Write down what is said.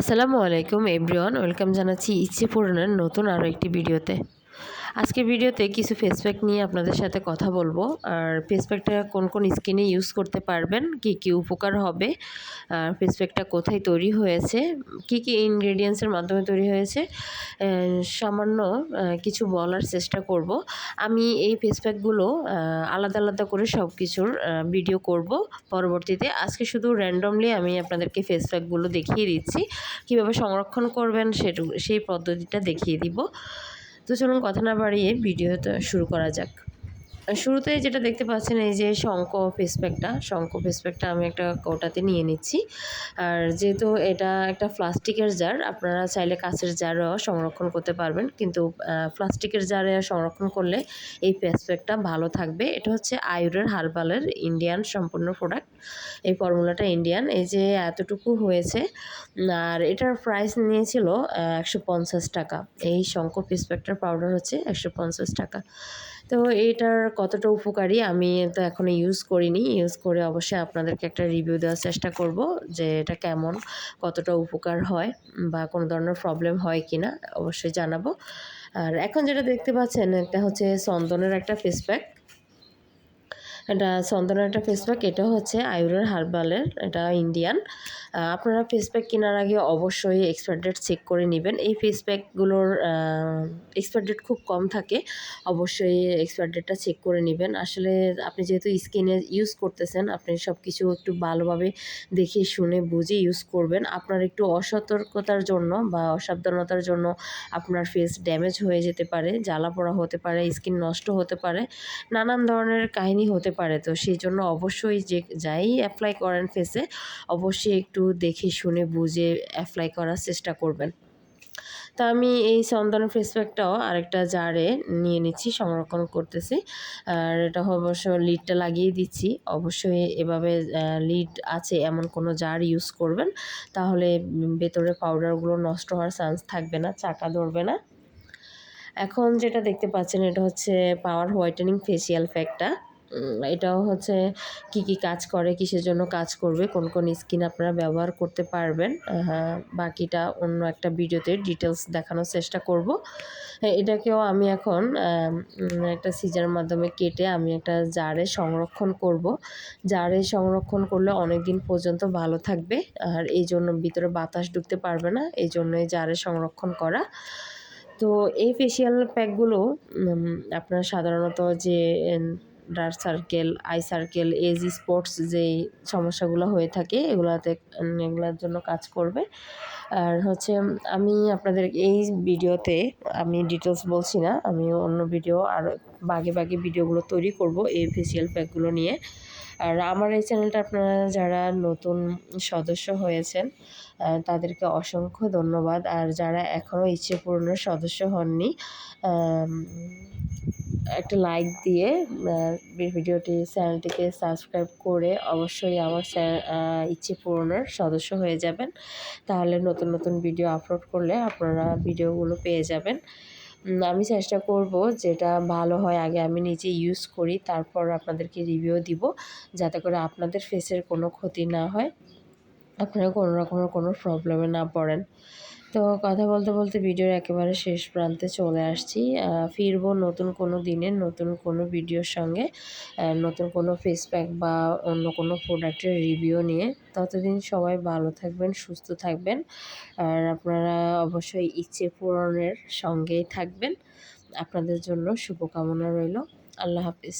আসসালামু আলাইকুম everyone. Welcome জানাচ্ছি ইচ্ছে পূরণের নতুন আরও একটি ভিডিওতে। আজকে ভিডিওতে কিছু ফেস প্যাক নিয়ে আপনাদের সাথে কথা বলব। আর ফেস প্যাকটা কোন কোন স্কিনে ইউজ করতে পারবেন, কি কি উপকার হবে, আর ফেস প্যাকটা কোথায় তৈরি হয়েছে, কি কি ইনগ্রেডিয়েন্টসের মাধ্যমে তৈরি হয়েছে সামান্য কিছু বলার চেষ্টা করব। আমি এই ফেস প্যাকগুলো আলাদা আলাদা করে সব কিছুর ভিডিও করব। পরবর্তীতে আজকে শুধু র্যান্ডমলি আমি আপনাদেরকে ফেস প্যাকগুলো দেখিয়ে দিচ্ছি। কীভাবে সংরক্ষণ করবেন সেটু, সেই পদ্ধতিটা দেখিয়ে দিব। তো চলুন কথা না বাড়িয়ে ভিডিওটা শুরু করা যাক। শুরুতে যেটা দেখতে পাচ্ছেন, এই যে শঙ্খ ফেসপ্যাকটা শঙ্খ ফেসপ্যাকটা আমি একটা কৌটাতে নিয়ে নিচ্ছি। আর যেহেতু এটা একটা প্লাস্টিকের জার আপনারা চাইলে কাঁচের জারও সংরক্ষণ করতে পারবেন। কিন্তু প্লাস্টিকের জারে সংরক্ষণ করলে এই ফেসপ্যাকটা ভালো থাকবে। এটা হচ্ছে আয়ুরের হার্বালের ইন্ডিয়ান সম্পূর্ণ প্রোডাক্ট এই ফর্মুলাটা ইন্ডিয়ান এই যে এতটুকু হয়েছে। আর এটার প্রাইস নিয়েছিল একশো পঞ্চাশ টাকা। এই শঙ্খ ফেসপ্যাকটার পাউডার হচ্ছে একশো পঞ্চাশ টাকা। তো এটার কতটা উপকারী আমি তো এখনও ইউজ করিনি। ইউজ করে অবশ্যই আপনাদেরকে একটা রিভিউ দেওয়ার চেষ্টা করব যে এটা কেমন, কতটা উপকার হয় বা কোনো ধরনের প্রবলেম হয় কি না অবশ্যই জানাব। আর এখন যেটা দেখতে পাচ্ছেন, এটা হচ্ছে চন্দনের একটা ফেস প্যাক এটা ফেস প্যাক এটা হচ্ছে আয়ুরের হার্বালের এটা ইন্ডিয়ান আপনারা ফেস প্যাক কেনার আগে অবশ্যই এক্সপায়ার ডেট চেক করে নেবেন। এই ফেস প্যাকগুলোর এক্সপায়ার ডেট খুব কম থাকে, অবশ্যই এক্সপায়ার ডেটটা চেক করে নেবেন। আসলে আপনি যেহেতু স্কিনে ইউজ করতেছেন, আপনি সব কিছু একটু ভালোভাবে দেখে শুনে বুঝে ইউজ করবেন। আপনার একটু অসতর্কতার জন্য বা অসাবধানতার জন্য আপনার ফেস ড্যামেজ হয়ে যেতে পারে জ্বালা পোড়া হতে পারে স্কিন নষ্ট হতে পারে, নানান ধরনের কাহিনী হতে পারে। তো সেই জন্য অবশ্যই যে যাই অ্যাপ্লাই করেন ফেসে অবশ্যই একটু দেখে শুনে বুঝে অ্যাপ্লাই করার চেষ্টা করবেন। তা আমি এই চন্দনের ফেস প্যাকটাও আরেকটা জারে নিয়ে নিচ্ছি, সংরক্ষণ করতেছি। আর এটা অবশ্য লিডটা লাগিয়ে দিচ্ছি। অবশ্যই এভাবে লিড আছে এমন কোনো জার ইউজ করবেন, তাহলে ভেতরে পাউডারগুলো নষ্ট হওয়ার চান্স থাকবে না, চাকা ধরবে না। এখন যেটা দেখতে পাচ্ছেন, এটা হচ্ছে পাওয়ার হোয়াইটেনিং ফেসিয়াল প্যাকটা এটাও হচ্ছে কি কি কাজ করে, কিসের জন্য কাজ করবে, কোন কোন স্কিন আপনারা ব্যবহার করতে পারবেন। বাকিটা অন্য একটা ভিডিওতে ডিটেলস দেখানোর চেষ্টা করব। এটাকেও আমি এখন একটা সিজার মাধ্যমে কেটে আমি একটা জারে সংরক্ষণ করব। জারে সংরক্ষণ করলে অনেক দিন পর্যন্ত ভালো থাকবে। আর এই জন্য ভিতরে বাতাস ঢুকতে পারবে না, এই জন্যই জারে সংরক্ষণ করা। তো এই ফেসিয়াল প্যাকগুলো আপনারা সাধারণত যে dark circle, eye circle, age spots যেই সমস্যাগুলো হয়ে থাকে, এগুলাতে, এগুলোর জন্য কাজ করবে। আর হচ্ছে, আমি আপনাদের এই ভিডিওতে আমি ডিটেলস বলছি না, আমি অন্য ভিডিও আর বাগে বাগে ভিডিওগুলো তৈরি করব এই ফেসিয়াল প্যাকগুলো নিয়ে। আর আমার এই চ্যানেলটা আপনারা যারা নতুন সদস্য হয়েছেন তাদেরকে অসংখ্য ধন্যবাদ। আর যারা এখনও ইচ্ছে পূরণের সদস্য হননি একটা লাইক দিয়ে ভিডিওটি চ্যানেলটিকে সাবস্ক্রাইব করে অবশ্যই আমার ইচ্ছে পূরণের সদস্য হয়ে যাবেন। তাহলে নতুন নতুন ভিডিও আপলোড করলে আপনারা ভিডিওগুলো পেয়ে যাবেন। আমি চেষ্টা করব যেটা ভালো হয় আগে আমি নিজে ইউজ করি, তারপর আপনাদেরকে রিভিউ দিব, যাতে করে আপনাদের ফেসের কোনো ক্ষতি না হয়। আপনারা কোনো রকমের কোনো প্রবলেমে না পড়েন। তো কথা বলতে বলতে ভিডিওর একেবারে শেষ প্রান্তে চলে আসছি। ফিরবো নতুন কোনো দিনে, নতুন কোনো ভিডিওর সঙ্গে নতুন কোনো ফেস প্যাক বা অন্য কোনো প্রোডাক্টের রিভিউ নিয়ে। ততদিন সবাই ভালো থাকবেন, সুস্থ থাকবেন। আর আপনারা অবশ্যই ইচ্ছে পূরণের সঙ্গেই থাকবেন। আপনাদের জন্য শুভকামনা রইল। আল্লাহ হাফিজ।